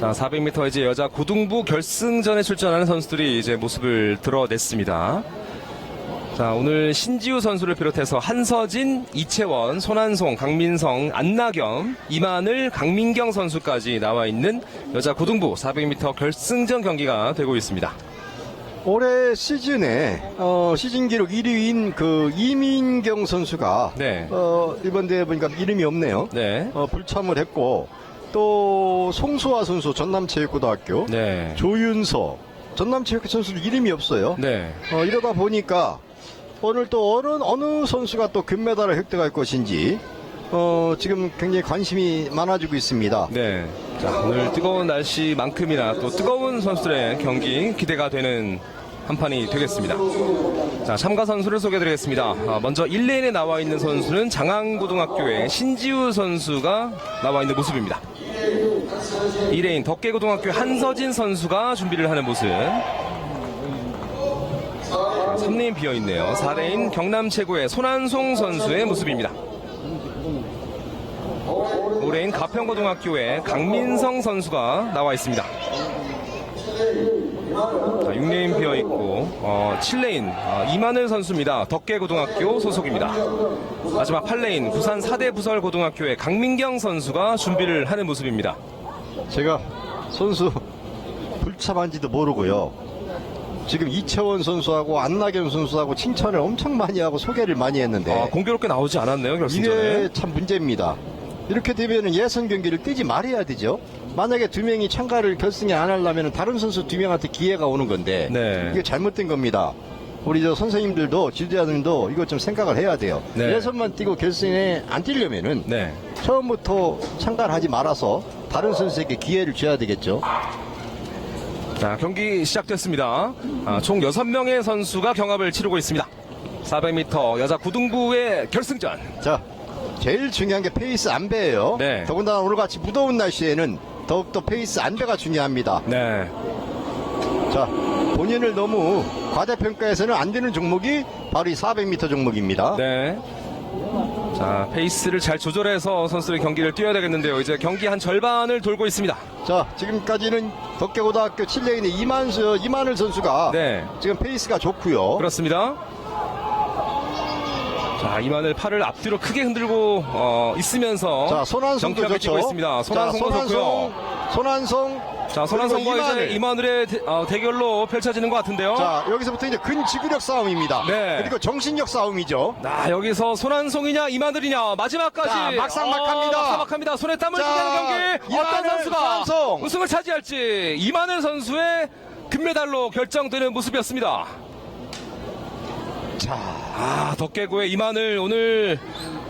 자, 400m 이제 여자 고등부 결승전에 출전하는 선수들이 이제 모습을 드러냈습니다. 자, 오늘 신지우 선수를 비롯해서 한서진, 이채원, 손한송, 강민성, 안나겸, 이만을, 강민경 선수까지 나와 있는 여자 고등부 400m 결승전 경기가 되고 있습니다. 올해 시즌에 어, 시즌 기록 1위인 그 이민경 선수가 네. 어, 이번 대회 보니까 이름이 없네요. 네. 어, 불참을 했고 또 송수아 선수 전남체육고등학교 네. 조윤서 전남체육회 선수도 이름이 없어요. 네. 어, 이러다 보니까 오늘 또 어느, 어느 선수가 또 금메달을 획득할 것인지 어, 지금 굉장히 관심이 많아지고 있습니다. 네. 자, 오늘 뜨거운 날씨만큼이나 또 뜨거운 선수들의 경기 기대가 되는 한 판이 되겠습니다. 자, 참가 선수를 소개해드리겠습니다. 아, 먼저 1레인에 나와 있는 선수는 장항고등학교의 신지우 선수가 나와 있는 모습입니다. 2레인 덕계고등학교 한서진 선수가 준비를 하는 모습. 3레인 비어있네요. 4레인 경남 최고의 손한송 선수의 모습입니다. 5레인 가평고등학교의 강민성 선수가 나와 있습니다. 자, 6레인 비어 있고 어, 7레인 어, 이만을 선수입니다. 덕계고등학교 소속입니다. 마지막 8레인 부산 사대 부설 고등학교의 강민경 선수가 준비를 하는 모습입니다. 제가 선수 불참한 지도 모르고요. 지금 이채원 선수하고 안나겸 선수하고 칭찬을 엄청 많이 하고 소개를 많이 했는데 아, 공교롭게 나오지 않았네요 결승전에. 이게 참 문제입니다. 이렇게 되면 예선 경기를 뛰지 말아야 되죠. 만약에 두 명이 참가를 결승에 안 하려면 다른 선수 두 명한테 기회가 오는 건데 네. 이게 잘못된 겁니다. 우리 저 선생님들도 지도자들도 이거 좀 생각을 해야 돼요. 네. 예선만 뛰고 결승에 안 뛰려면은 네. 처음부터 참가를 하지 말아서 다른 선수에게 기회를 줘야 되겠죠. 자, 경기 시작됐습니다. 아, 총 6명의 선수가 경합을 치르고 있습니다. 400m 여자 고등부의 결승전. 자, 제일 중요한 게 페이스 안배예요. 네. 더군다나 오늘 같이 무더운 날씨에는 더욱더 페이스 안배가 중요합니다. 네. 자, 본인을 너무 과대평가해서는 안 되는 종목이 바로 이 400m 종목입니다. 네. 자, 페이스를 잘 조절해서 선수들의 경기를 뛰어야 되겠는데요. 이제 경기 한 절반을 돌고 있습니다. 자, 지금까지는 덕계고등학교 7레인의 이만수, 이만을 선수가 네. 지금 페이스가 좋고요. 그렇습니다. 자, 이만을 팔을 앞뒤로 크게 흔들고 어, 있으면서 자, 손한성도 정확하게 좋죠. 뛰고 있습니다. 손한성도 자, 좋고요. 손한성. 자, 손한성과 그리고 이제 이만을의 대, 어, 대결로 펼쳐지는 것 같은데요. 자, 여기서부터 이제 근지구력 싸움입니다. 네. 그리고 정신력 싸움이죠. 나 여기서 손한송이냐 이만들이냐 마지막까지 자, 막상막합니다. 어, 막상막합니다. 손에 땀을 자, 하는 경기 어떤 이만을, 선수가 손한송. 우승을 차지할지 이만을 선수의 금메달로 결정되는 모습이었습니다. 자, 아 덕계구의 이만을 오늘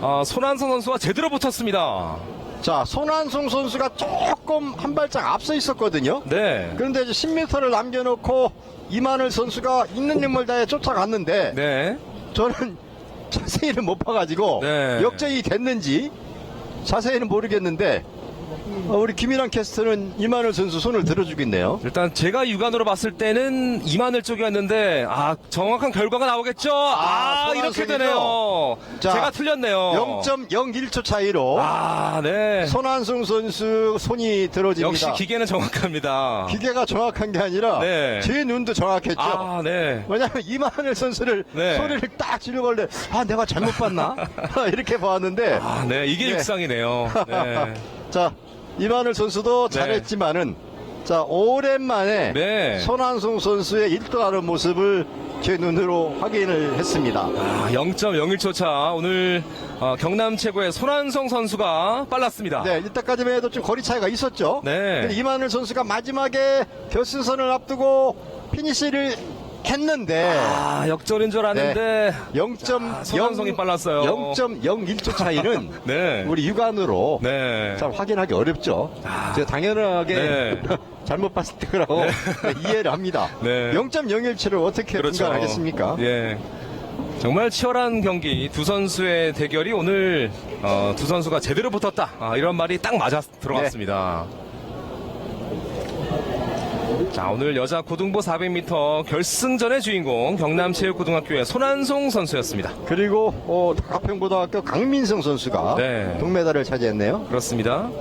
어, 손한성 선수와 제대로 붙었습니다. 자, 손한송 선수가 조금 한 발짝 앞서 있었거든요. 네. 그런데 이제 10m를 남겨놓고 이만을 선수가 있는 힘을 다해 쫓아갔는데 네. 저는 자세히는 못 봐가지고 네. 역전이 됐는지 자세히는 모르겠는데 어, 우리 김인환 캐스터는 이만을 선수 손을 들어주겠네요. 일단 제가 육안으로 봤을 때는 이만을 쪽이었는데 아 정확한 결과가 나오겠죠. 아, 아, 이렇게. 되네요. 자, 제가 틀렸네요. 0.01초 차이로 아, 네. 손한승 선수 손이 들어집니다. 역시 기계는 정확합니다. 기계가 정확한 게 아니라 네. 제 눈도 정확했죠. 아, 네. 왜냐하면 이만을 선수를 네. 소리를 딱 지르걸래 아 내가 잘못 봤나 이렇게 봤는데 아, 네. 이게 네. 육상이네요. 네. 자 이만을 선수도 네. 잘했지만은 자 오랜만에 네. 손한승 선수의 1등하는 모습을 제 눈으로 확인을 했습니다. 아, 0.01초 차. 오늘 어, 경남 최고의 손한성 선수가 빨랐습니다. 네, 이때까지만 해도 좀 거리 차이가 있었죠. 네. 근데 이만을 선수가 마지막에 결승선을 앞두고 피니시를 했는데 아, 역전인 줄 알았는데 0.0 손한성이 빨랐어요. 0.01초 차이는 네. 우리 육안으로 네. 참 확인하기 어렵죠. 아. 제가 당연하게 네. 잘못 봤을 거라고 이해를 합니다. 네. 0.01초를 어떻게 분간하겠습니까? 예. 정말 치열한 경기 두 선수의 대결이 오늘 어, 두 선수가 제대로 붙었다 아, 이런 말이 딱 맞아 들어갔습니다. 자 오늘 여자 고등부 400m 결승전의 주인공 경남체육고등학교의 손한송 선수였습니다. 그리고 어, 가평고등학교 강민성 선수가 네. 동메달을 차지했네요. 그렇습니다.